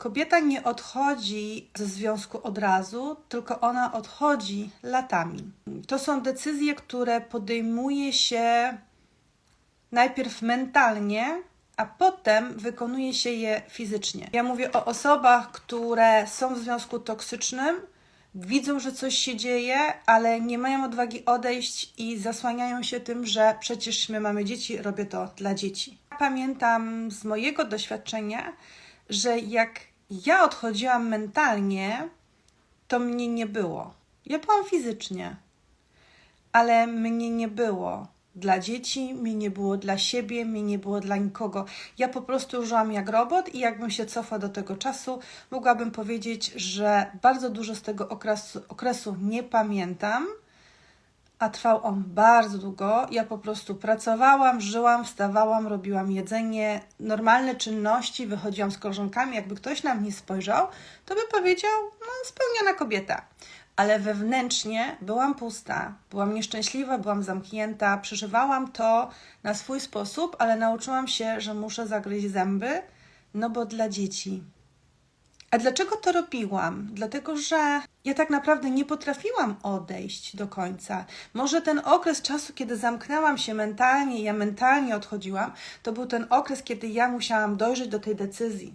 Kobieta nie odchodzi ze związku od razu, tylko ona odchodzi latami. To są decyzje, które podejmuje się najpierw mentalnie, a potem wykonuje się je fizycznie. Ja mówię o osobach, które są w związku toksycznym, widzą, że coś się dzieje, ale nie mają odwagi odejść i zasłaniają się tym, że przecież my mamy dzieci, robię to dla dzieci. Pamiętam z mojego doświadczenia, że jak ja odchodziłam mentalnie, to mnie nie było. Ja byłam fizycznie, ale mnie nie było dla dzieci, mnie nie było dla siebie, mnie nie było dla nikogo. Ja po prostu żyłam jak robot i jakbym się cofła do tego czasu, mogłabym powiedzieć, że bardzo dużo z tego okresu, okresu nie pamiętam, a trwał on bardzo długo. Ja po prostu pracowałam, żyłam, wstawałam, robiłam jedzenie, normalne czynności, wychodziłam z koleżankami. Jakby ktoś na mnie spojrzał, to by powiedział, no spełniona kobieta. Ale wewnętrznie byłam pusta, byłam nieszczęśliwa, byłam zamknięta, przeżywałam to na swój sposób, ale nauczyłam się, że muszę zagryźć zęby, no bo dla dzieci. A dlaczego to robiłam? Dlatego, że ja tak naprawdę nie potrafiłam odejść do końca. Może ten okres czasu, kiedy zamknęłam się mentalnie, ja mentalnie odchodziłam, to był ten okres, kiedy ja musiałam dojrzeć do tej decyzji.